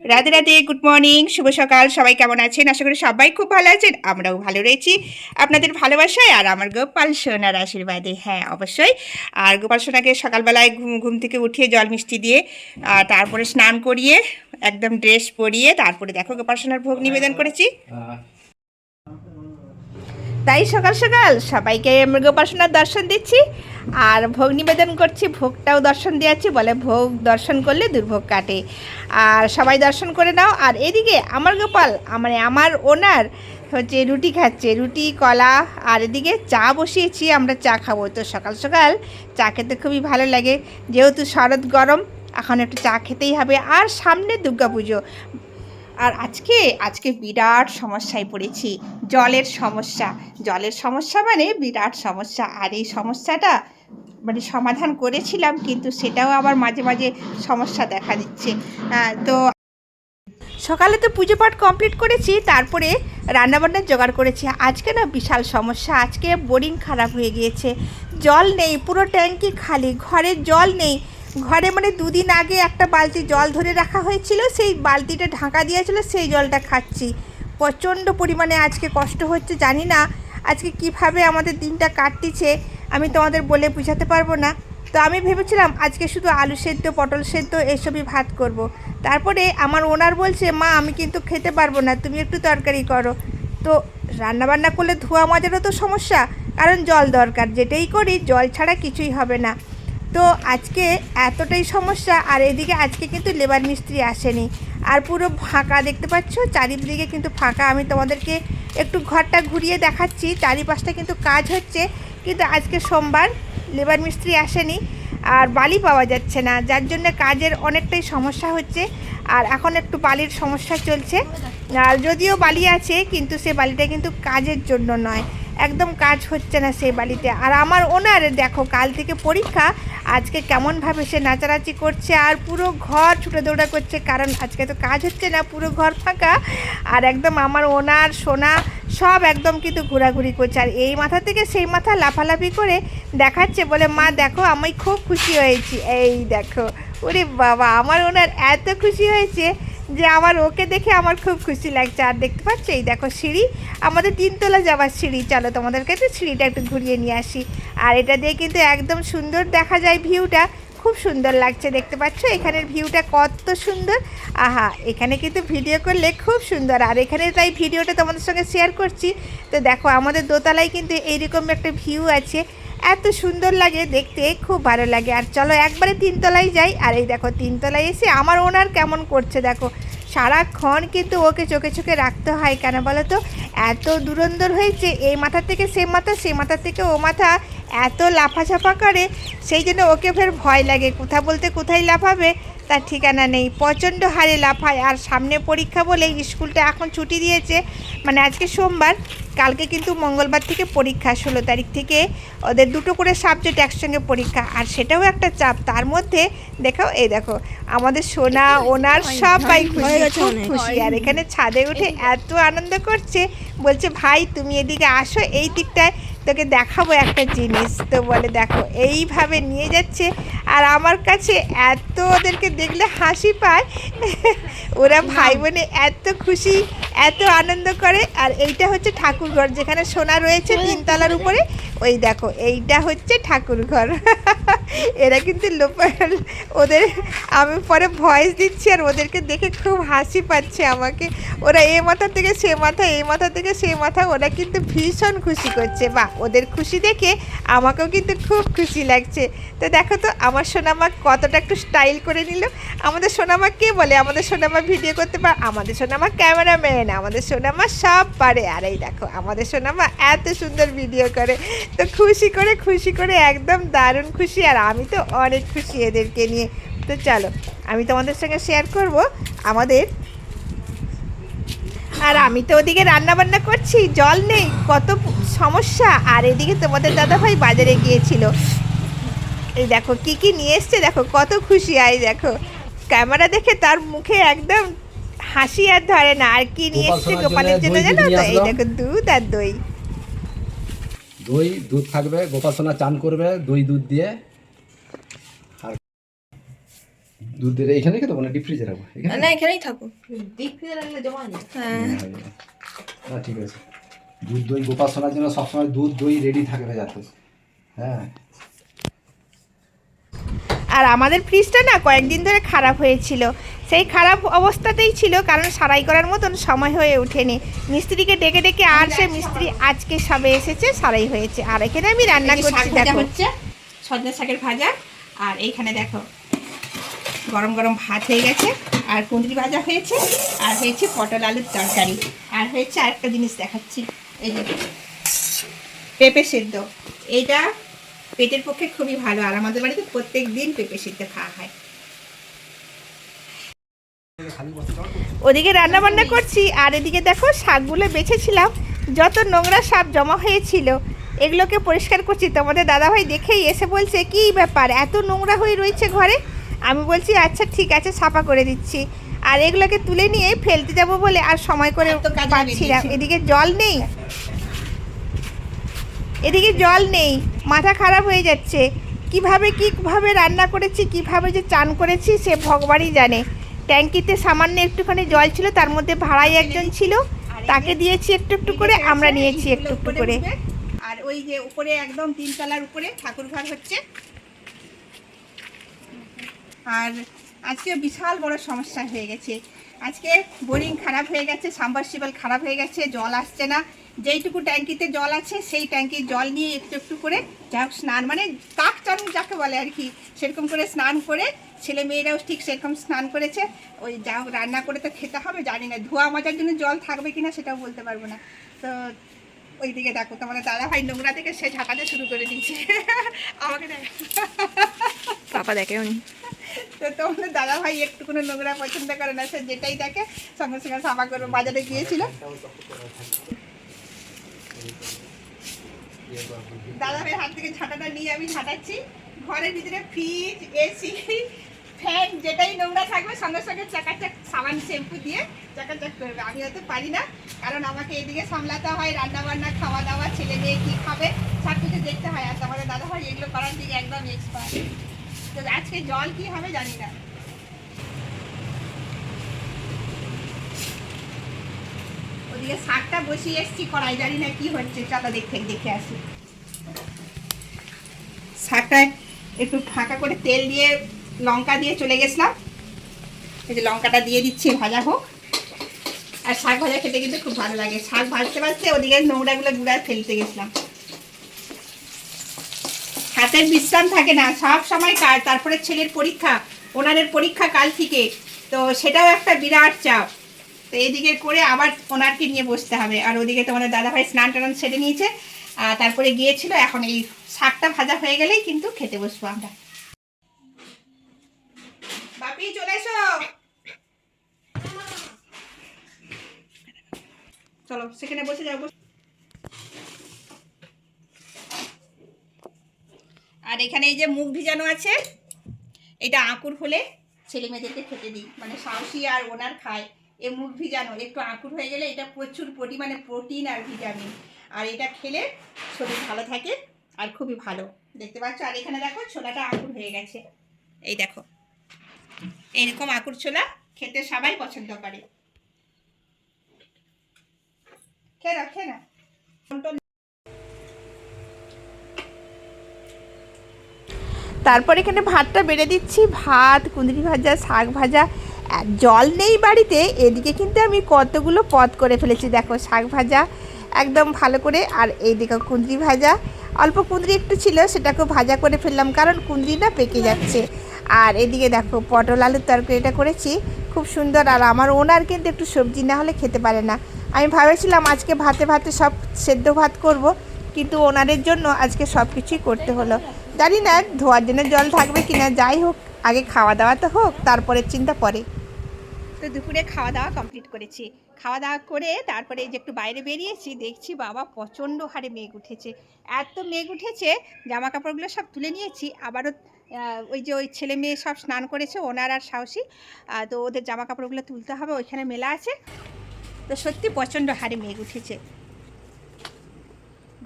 Radhe Radhe good morning শুভ সকাল, সবাই কেমন আছেন? আশা করি সবাই খুব ভালো আছেন, আমরাও ভালো রয়েছি। আপনাদের ভালোবাসায় আর আমার গোপাল সোনার আশীর্বাদে হ্যাঁ অবশ্যই। আর গোপাল সোনাকে সকালবেলায় ঘুম ঘুম থেকে উঠিয়ে জল মিষ্টি দিয়ে, আর তারপরে স্নান করিয়ে, একদম ড্রেস পরিয়ে, তারপরে দেখো গোপাল সোনার ভোগ নিবেদন করেছি। তাই সকাল সকাল সবাইকে আমরা গোপাসনার দর্শন দিচ্ছি, আর ভোগ নিবেদন করছি, ভোগটাও দর্শন দিয়েছি, বলে ভোগ দর্শন করলে দুর্ভোগ কাটে। আর সবাই দর্শন করে নাও, আর এদিকে আমার গোপাল মানে আমার ওনার হচ্ছে রুটি খাচ্ছে, রুটি, কলা, আর এদিকে চা বসিয়েছি, আমরা চা খাব। তো সকাল সকাল চা খেতে খুবই ভালো লাগে, যেহেতু শরৎ গরম, এখন একটু চা খেতেই হবে। আর সামনে দুর্গাপুজো আর আজকে আজকে বিরাট সমস্যায় পড়েছি। জলের সমস্যা। জলের সমস্যা মানে বিরাট সমস্যা। আর এই সমস্যাটা মানে সমাধান করেছিলাম, কিন্তু সেটাও আবার মাঝে মাঝে সমস্যা দেখা দিচ্ছে। তো সকালে তো পুজো পাঠ কমপ্লিট করেছি, তারপরে রান্নাবান্নার জোগাড় করেছি। আজকে না বিশাল সমস্যা। আজকে বোরিং খারাপ হয়ে গিয়েছে। জল নেই, পুরো ট্যাঙ্কি খালি, ঘরে জল নেই। ঘরে মানে দুদিন আগে একটা বালতি জল ধরে রাখা হয়েছিল, সেই বালতিটা ঢাকা দিয়েছিল, সেই জলটা খাচ্ছি। প্রচণ্ড পরিমাণে আজকে কষ্ট হচ্ছে, জানি না আজকে কীভাবে আমাদের দিনটা কাটতিছে, আমি তোমাদের বলে বোঝাতে পারব না। তো আমি ভেবেছিলাম আজকে শুধু আলু সেদ্ধ, পটল সেদ্ধ, এসবই ভাত করব। তারপরে আমার ওনার বলছে, মা, আমি কিন্তু খেতে পারব না, তুমি একটু তরকারি করো। তো রান্নাবান্না করলে ধোয়া মাজারও তো সমস্যা, কারণ জল দরকার, যেটাই করি জল ছাড়া কিছুই হবে না। তো আজকে এতটাই সমস্যা, আর এদিকে আজকে কিন্তু লেবার মিস্ত্রি আসেনি। আর পুরো ফাঁকা দেখতে পাচ্ছ? চারিদিকে কিন্তু ফাঁকা। আমি তোমাদেরকে একটু ঘরটা ঘুরিয়ে দেখাচ্ছি। চারিপাশটা কিন্তু কাজ হচ্ছে, কিন্তু আজকে সোমবার লেবার মিস্ত্রি আসেনি, আর বালি পাওয়া যাচ্ছে না। যার জন্য কাজের অনেকটাই সমস্যা হচ্ছে, আর এখন একটু বালির সমস্যা চলছে। আর যদিও বালি আছে, কিন্তু সে বালিটা কিন্তু কাজের জন্য নয়। একদম কাজ হচ্ছে না সেই বাড়িতে। আর আমার ওনার, দেখো, কাল থেকে পরীক্ষা, আজকে কেমনভাবে সে নাচানাচি করছে আর পুরো ঘর ছুটে দৌড়া করছে, কারণ আজকে তো কাজ হচ্ছে না, পুরো ঘর ফাঁকা। আর একদম আমার ওনার, সোনা, সব একদম কিন্তু ঘোরাঘুরি করছে। আর এই মাথা থেকে সেই মাথা লাফালাফি করে দেখাচ্ছে বলে, মা, দেখো, আমি খুব খুশি হয়েছি। এই দেখো, ওরে বাবা, আমার ওনার এত খুশি হয়েছে যে আমার ওকে দেখে আমার খুব খুশি লাগছে। আর দেখতে পাচ্ছ, এই দেখো সিঁড়ি। আমাদের তিনতলা যাওয়ার সিঁড়ি। চলো তোমাদের কাছে সিঁড়িটা একটু ঘুরিয়ে নিয়ে আসি। আর এটা দিয়ে কিন্তু একদম সুন্দর দেখা যায় ভিউটা। খুব সুন্দর লাগছে, দেখতে পাচ্ছ? এখানের ভিউটা কত সুন্দর। আহা, এখানে কিন্তু ভিডিও করলে খুব সুন্দর। আর এখানে তাই ভিডিওটা তোমাদের সঙ্গে শেয়ার করছি। তো দেখো, আমাদের দোতলায় কিন্তু এইরকম একটা ভিউ আছে। এত সুন্দর লাগে, দেখতে খুব ভালো লাগে। আর চলো একবারে তিনতলায় যাই। আর এই দেখো, তিনতলায় এসে আমার ওনার কেমন করছে দেখো। সারাক্ষণ কিন্তু ওকে চোখে চোখে রাখতে হয় কেন বলো তো? এত দুরন্দর হয়েছে, এই মাথা থেকে সে মাথা সে মাথা থেকে ও মাথা। এত লাফাঝাপা করে, সেই জন্য ওকে ফের ভয় লাগে। কোথা বলতে কোথায় লাফাবে, তার ঠিকানা নেই। প্রচণ্ড হারে লাফায়। আর সামনে পরীক্ষা বলে স্কুলটা এখন ছুটি দিয়েছে। মানে আজকে সোমবার। কালকে কিন্তু মঙ্গলবার থেকে পরীক্ষা ষোলো তারিখ থেকে ওদের দুটো করে সাবজেক্ট একসঙ্গে পরীক্ষা আর সেটাও একটা চাপ। তার মধ্যে দেখো এই দেখো আমাদের সোনা ওনার সবাই খুশি খুব খুশি। আর এখানে ছাদে উঠে এত আনন্দ করছে বলছে ভাই তুমি এদিকে আসো এই দিকটায় তোকে দেখাবো একটা জিনিস। তো বলে দেখো এইভাবে নিয়ে যাচ্ছে। আর আমার কাছে এত ওদেরকে দেখলে হাসি পায়। ওরা ভাই বোনে এত খুশি এত আনন্দ করে। আর এইটা হচ্ছে ঠাকুরঘর যেখানে সোনা রয়েছে তিনতলার উপরে। ওই দেখো এইটা হচ্ছে ঠাকুরঘর। এরা কিন্তু লোপাল ওদের আমি পরে ভয়েস দিচ্ছি আর ওদেরকে দেখে খুব হাসি পাচ্ছে আমাকে। ওরা এ মাথা থেকে সে মাথা এই মাথা থেকে সে মাথা, ওরা কিন্তু ভীষণ খুশি করছে। বা ওদের খুশি দেখে আমাকেও কিন্তু খুব খুশি লাগছে। তো দেখো তো, আমার সোনামা কতটা একটু স্টাইল করে নিল। আমাদের সোনামা কে বলে? আমাদের সোনামা ভিডিও করতে পারে, আমাদের সোনামা ক্যামেরাম্যান আমাদের সোনামা সব পারে। আর এই দেখো, আমাদের সোনামা এত সুন্দর ভিডিও করে। তো খুশি করে খুশি করে, একদম দারুণ খুশি। আর আমি তো অনেক খুশি এদেরকে নিয়ে। তো চলো আমি তোমাদের সঙ্গে শেয়ার করব আমাদের। আর আমি তো ওদিকে রান্না বান্না করছি জল নেই কত সমস্যা। আর এদিকে তোমাদের দাদা ভাই বাজারে গিয়েছিল। এই দেখো কি কি নিয়ে এসছে দেখো কত খুশি আই দেখো। ক্যামেরা দেখে তার মুখে একদম হাসি আর ধরে না। আর কি নিয়ে এসছে গোপাল গোপালের জন্য জন্য জানো তো? এই দেখো দুধ আর দই। দই দুধ থাকবে গোপাল সোনা চান করবে দই দুধ দিয়ে। আর এখানে রেখে দেবো না? ডিপ ফ্রিজে রাখব। না এখানেই থাকো ডিপ ফ্রিজে রাখলে জমা হ্যাঁ না ঠিক আছে। দুধ দই গোপাল সোনার জন্য সবসময় দুধ দই রেডি থাকবে যাতে হ্যাঁ। আর আমাদের ফ্রিজটা না কয়েকদিন ধরে খারাপ হয়েছিল। সেই খারাপ অবস্থাতেই ছিল কারণ সারাই করার মতন সময় হয়ে ওঠেনি। মিস্ত্রিকে ডেকে ডেকে আর সে মিস্ত্রি আজকে সবে এসেছে সারাই হয়েছে। আর এখানে আমি রান্না করছি দেখো। হচ্ছে সজনা শাকের ভাজা। আর এইখানে দেখো গরম গরম ভাত হয়ে গেছে, আর কুঁদরি ভাজা হয়েছে, আর হয়েছে পটল আলুর তরকারি, আর হয়েছে আরেকটা জিনিস দেখাচ্ছি, এই যে পেঁপে সেদ্ধ, এইটা পেটের পক্ষে খুবই ভালো, আর আমাদের বাড়িতে প্রত্যেক দিন পেঁপে সেদ্ধ খাওয়া হয়। ওদিকে রান্না বান্না করছি, আর এদিকে দেখো শাকগুলো বেছেছিলাম, যত নোংরা সাপ জমা হয়েছিল, এগুলোকে পরিষ্কার করছি। তোমাদের দাদাভাই দেখেই এসে বলছে, কি ব্যাপার, এত নোংরা হয়ে রয়েছে ঘরে? আমি বলছি আচ্ছা ঠিক আছে সাফা করে দিচ্ছি। আর এগুলোকে তুলে নিয়ে ফেলতে যাব বলে আর সময় করে পাচ্ছি না। এদিকে জল নেই। এদিকে জল নেই। মাথা খারাপ হয়ে যাচ্ছে। কীভাবে কীভাবে রান্না করেছি কীভাবে যে চান করেছি সে ভগবানই জানে। ট্যাঙ্কিতে সামান্য একটুখানি জল ছিল তার মধ্যে ভাড়াই একজন ছিল। তাকে দিয়েছি একটু একটু করে আমরা নিয়েছি একটু একটু করে। আর ওই যে উপরে একদম তিনতলার উপরে ঠাকুর ঘর হচ্ছে। আর আজকে বিশাল বড় সমস্যা হয়ে গেছে। আজকে বোরিং খারাপ হয়ে গেছে সাবমার্সিবল খারাপ হয়ে গেছে, জল আসছে না। যেইটুকু ট্যাঙ্কিতে জল আছে, সেই ট্যাঙ্কির জল নিয়ে একটু একটু করে যা স্নান মানে কাক চান যাকে বলে আর কি, সেরকম করে স্নান করে ছেলে মেয়েরাও ঠিক সেরকম স্নান করেছে। ওই যা রান্না করে তো খেতে হবে, জানি না ধোয়া মাজার জন্য জল থাকবে কিনা সেটাও বলতে পারব না। তো ওই দিকে দেখো তোমাদের দাদা ভাই নোংরা থেকে সে ঝাঁকাতে শুরু করে দিচ্ছে আমাকে দেখ। পাপা দেখে উনি। তো তোমাদের দাদা ভাই একটু নোংরা পছন্দ করে না, সে যেটাই দেখে সঙ্গে সঙ্গে সাফা করে বাজারে গিয়েছিল। দাদা ভাইয়ের হাত থেকে ঝাঁটাটা নিয়ে আমি ঝাঁটাচ্ছি। ঘরের ভিতরে ফ্রিজ, এসি, ফ্যান, যেটাই নোংরা থাকবে, সঙ্গে সঙ্গে চাকাচাক সাবান, শ্যাম্পু দিয়ে চাকাচাক করবে। আমি হয়তো পারি না, কারণ আমাকে এদিকে সামলাতে হয় রান্না বান্না খাওয়া দাওয়া ছেলে মেয়ে কী খাবে সব কিছু দেখতে হয়। আর তোমাদের দাদা ভাই এগুলো করার দিকে একদম এক্সপার্ট তো আজকে জল কি হবে জানি না। ওদিকে শাকটা বসিয়ে এসছি, কড়াই জানি না কি হচ্ছে, চলো দেখে দেখে আসি। শাকটা একটু ফাঁকা করে তেল দিয়ে লঙ্কা দিয়ে চলে গেছিলাম। এই যে লঙ্কাটা দিয়ে দিচ্ছি, ভাজা হোক। আর শাক ভাজা খেতে কিন্তু খুব ভালো লাগে। শাক ভাজতে ভাজতে ওদিকে নোংরাগুলো গুঁড়ায় ফেলতে গেছিলাম। হাতের বিশ্রাম থাকে না, সব সময় কাজ তারপরে ছেলের পরীক্ষা, ওনাদের পরীক্ষা কাল থেকে। তো সেটাও একটা বিরাট চাপ। তো এদিকে করে আবার ওনারকে নিয়ে বসতে হবে। আর ওদিকে তোমাদের দাদাভাই স্নান টান সেরে নিয়েছে। আর তারপরে গিয়েছিল, এখন এই শাকটা ভাজা হয়ে গেলেই কিন্তু খেতে বসবো আমরা। বাপি, চলে এসো। চলো, সেখানে বসে যাও বসে- আর এখানে এই যে মুখ ভিজানো আছে, এটা আঁকুর হলে ছেলে মেয়েদেরকে খেতে দিই। মানে সাহসী আর ওনার খায়। এ মুখ ভিজানো, একটু আঁকুর হয়ে গেলে এটা প্রচুর পরিমাণে প্রোটিন আর ভিটামিন। আর এটা খেলে শরীর ভালো থাকে আর খুবই ভালো। দেখতে পাচ্ছ? আর এখানে দেখো, ছোলাটা আঁকুর হয়ে গেছে। এই দেখো। এরকম আঁকুর ছোলা খেতে সবাই পছন্দ করে। খেয়ে খেয়ে নাও। তারপর এখানে ভাতটা বেড়ে দিচ্ছি। ভাত, কুঁদরি ভাজা, শাক ভাজা জল নেই বাড়িতে। এদিকে কিন্তু আমি কতগুলো পদ করে ফেলেছি। দেখো, শাক ভাজা একদম ভালো করে, আর এইদিকে কুঁদরি ভাজা। অল্প কুঁদরি একটু ছিল, সেটাকেও ভাজা করে ফেললাম, কারণ কুঁদরি না পেকে যাচ্ছে। আর এদিকে দেখো, পটল আলুর তরকারিটা করেছি, খুব সুন্দর। আর আমার ওনার কিন্তু একটু সবজি না হলে খেতে পারে না। আমি ভাবেছিলাম আজকে ভাতে ভাতে সব সেদ্ধ ভাত করব, কিন্তু ওনারের জন্য আজকে সব কিছুই করতে হলো। জানি না, ধোয়ার জন্য জল থাকবে কিনা, যাই হোক, আগে খাওয়া দাওয়া তো হোক তারপরে চিন্তা পরে। তো দুপুরে খাওয়া দাওয়া কমপ্লিট করেছি। খাওয়া দাওয়া করে তারপরে যে একটু বাইরে বেরিয়েছি, দেখছি বাবা প্রচণ্ড হারে মেঘ উঠেছে। এত মেঘ উঠেছে জামা কাপড়গুলো সব তুলে নিয়েছি, আবারও ওই যে ওই ছেলে মেয়ে সব স্নান করেছে, ওনার আর সাহসী। তো ওদের জামা কাপড়গুলো তুলতে হবে, ওইখানে মেলা আছে। তো সত্যি প্রচণ্ড হারে মেঘ উঠেছে।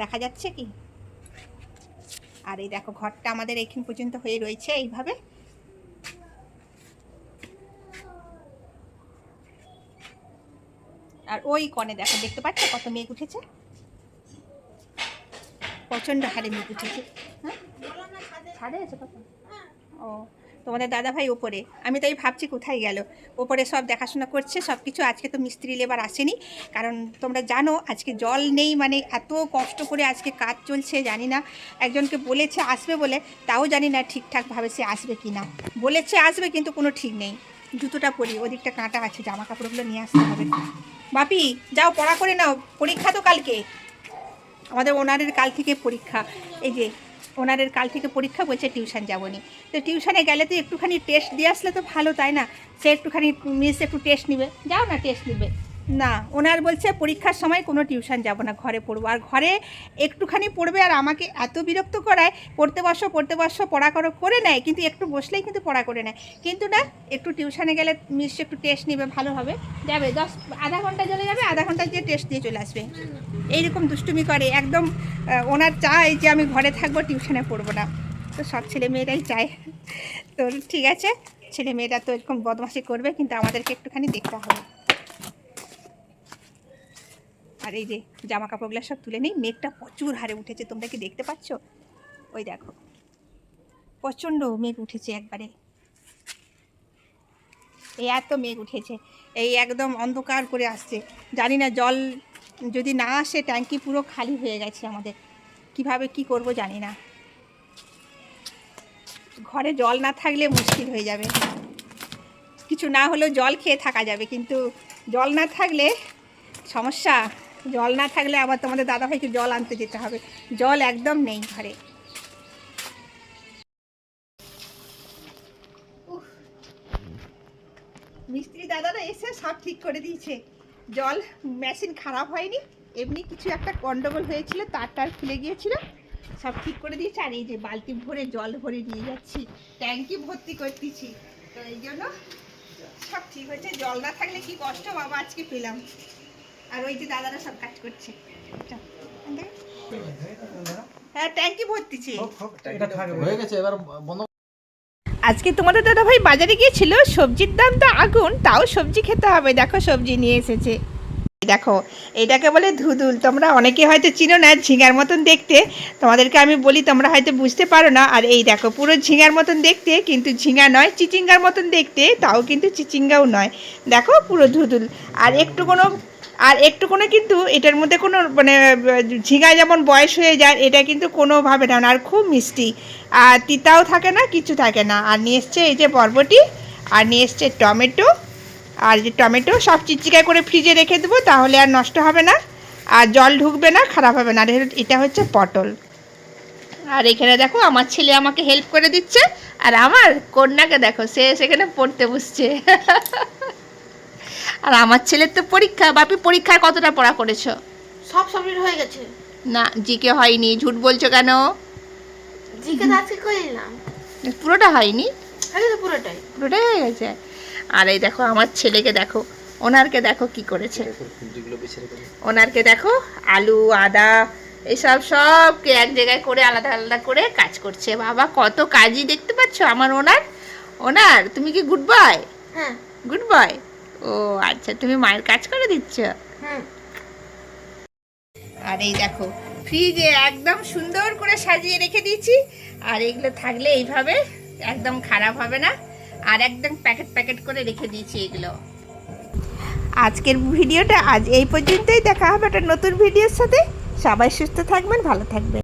দেখা যাচ্ছে কি? আর এই দেখো, ঘরটা আমাদের এইখান পর্যন্ত হয়ে রয়েছে এইভাবে। আর ওই কনে দেখো, দেখতে পাচ্ছ কত মেঘ উঠেছে? প্রচণ্ড হারে মেঘ উঠেছে। হ্যাঁ? ছাদে আছে কত? ও তোমাদের দাদা ভাই ওপরে। আমি তাই ভাবছি কোথায় গেল। ওপরে সব দেখাশোনা করছে সব কিছু আজকে তো মিস্ত্রি লেবার আসেনি। কারণ তোমরা জানো, আজকে জল নেই মানে এত কষ্ট করে আজকে কাজ চলছে, জানি না। একজনকে বলেছে আসবে বলে, তাও জানি না ঠিকঠাকভাবে সে আসবে কি না বলেছে আসবে, কিন্তু কোনো ঠিক নেই। জুতোটা পরি, ওদিকটা কাঁটা আছে জামা কাপড়গুলো নিয়ে আসতে হবে। বাপি, যাও, পড়া করে নাও। পরীক্ষা তো কালকে। আমাদের ওনারের কাল থেকে পরীক্ষা। এই যে ওনারের কাল থেকে পরীক্ষা বলছে টিউশন যাবনি। তো টিউশনে গেলে তো একটুখানি টেস্ট দিয়ে আসলে তো ভালো, তাই না? সে একটুখানি মিস একটু টেস্ট নিবে। যাও না টেস্ট নিবে। না, ওনার বলছে পরীক্ষার সময় কোনো টিউশন যাব না, ঘরে পড়ব। আর ঘরে একটুখানি পড়বে আর আমাকে এত বিরক্ত করায়, পড়তে বসো পড়তে বসো, পড়া করো, করে নেয়, কিন্তু একটু বসলেই কিন্তু পড়া করে নেয়। কিন্তু না, একটু টিউশনে গেলে মিস একটু টেস্ট নেবে, ভালো হবে। যাবে, দশ, আধা ঘণ্টা চলে যাবে, আধা ঘণ্টা দিয়ে টেস্ট দিয়ে চলে আসবে। এইরকম দুষ্টুমি করে, একদম ওনার চায় যে আমি ঘরে থাকব, টিউশনে পড়ব না। তো সব ছেলে মেয়েরাই চায়। তো ঠিক আছে, ছেলে মেয়েরা তো এরকম বদমাশি করবে, কিন্তু আমাদেরকে একটুখানি দেখতে হবে। আর এই যে জামা কাপড়গুলো সব তুলে নেই, মেঘটা প্রচুর হারে উঠেছে, তোমরা কি দেখতে পাচ্ছ? ওই দেখো, প্রচণ্ড মেঘ উঠেছে একবারে। এই এত মেঘ উঠেছে, এই একদম অন্ধকার করে আসছে। জানি না, জল যদি না আসে, ট্যাঙ্কি পুরো খালি হয়ে গেছে আমাদের। কীভাবে কি করব জানি না। ঘরে জল না থাকলে মুশকিল হয়ে যাবে। কিছু না হলেও জল খেয়ে থাকা যাবে, কিন্তু জল না থাকলে সমস্যা। জল না থাকলে আবার তোমাদের দাদাভাইকে জল আনতে যেতে হবে। জল একদম নেই ঘরে। মিস্ত্রি দাদারা এসে সব ঠিক করে দিয়েছে। জল মেশিন খারাপ হয়নি, এমনি কিছু একটা গন্ডগোল হয়েছিল, তার টার খুলে গিয়েছিল। সব ঠিক করে দিয়েছে, আর এই যে বালতি ভরে জল ভরে নিয়ে যাচ্ছি, ট্যাঙ্কি ভর্তি করতেছি। তো এই জন্য সব ঠিক হয়েছে, জল না থাকলে কি কষ্ট, বাবা আজকে পেলাম। আর ওই যে দাদারা সব কাজ করছে। হ্যাঁ ট্যাঙ্কি ভর্তিছি। হয়ে গেছে এবার বন্ধ আজকে তোমাদের দাদা ভাই বাজারে গিয়েছিল সবজির দাম তো আগুন তাও সবজি খেতে হবে। দেখো সবজি নিয়ে এসেছে। দেখো এটাকে বলে ধুদুল। তোমরা অনেকে হয়তো চিনো না ঝিঙার মতন দেখতে। তোমাদেরকে আমি বলি তোমরা হয়তো বুঝতে পারো না। আর এই দেখো পুরো ঝিঙার মতন দেখতে কিন্তু ঝিঙা নয় চিচিঙ্গার মতন দেখতে তাও কিন্তু চিচিঙ্গাও নয়। দেখো পুরো ধুদুল। আর একটু কোনো আর একটু কোনো কিন্তু এটার মধ্যে কোনো মানে ঝিঙা যেমন বয়স হয়ে যায়, এটা কিন্তু কোনোভাবে না। আর খুব মিষ্টি। আর তিতাও থাকে না, কিছু থাকে না। আর নিয়ে এসছে এই যে বরবটি, আর নিয়ে এসছে টমেটো। আর যে টমেটো সব চিচিকা করে ফ্রিজে রেখে দেবো, তাহলে আর নষ্ট হবে না। আর জল ঢুকবে না, খারাপ হবে না। আর এটা হচ্ছে পটল। আর এখানে দেখো, আমার ছেলে আমাকে হেল্প করে দিচ্ছে। আর আমার কন্যাকে দেখো, সে সেখানে পড়তে বসছে। আর আমার ছেলের তো পরীক্ষা বাপি পরীক্ষার কতটা পড়া করেছ? সব সাবমিট হয়ে গেছে। না জিকে হয়নি ঝুট বলছো কেন? জিকে তো আজকে করে নিলাম। পুরোটা হয়নি? আগে তো পুরোটাই। পুরোটাই হয়ে গেছে? আর এই দেখো আমার ছেলেকে দেখো ওনারকে দেখো কি করেছে। ওনারকে দেখো আলু আদা এসব সবকে এক জায়গায় করে আলাদা আলাদা করে কাজ করছে। বাবা কত কাজই দেখতে পাচ্ছ আমার ওনার? ওনার তুমি কি গুড বয়? হ্যাঁ। Good boy? ও আচ্ছা তুমি মায়ের কাজ করে দিচ্ছ? হুম। আর এই দেখো ফ্রিজে একদম সুন্দর করে সাজিয়ে রেখে দিয়েছি। আর এগুলো থাকলে এইভাবে একদম খারাপ হবে না। আর একদম প্যাকেট প্যাকেট করে রেখে দিয়েছি এগুলো। আজকের ভিডিওটা আজ এই পর্যন্তই। দেখা হবে একটা নতুন ভিডিওর সাথে। সবাই সুস্থ থাকবেন ভালো থাকবেন।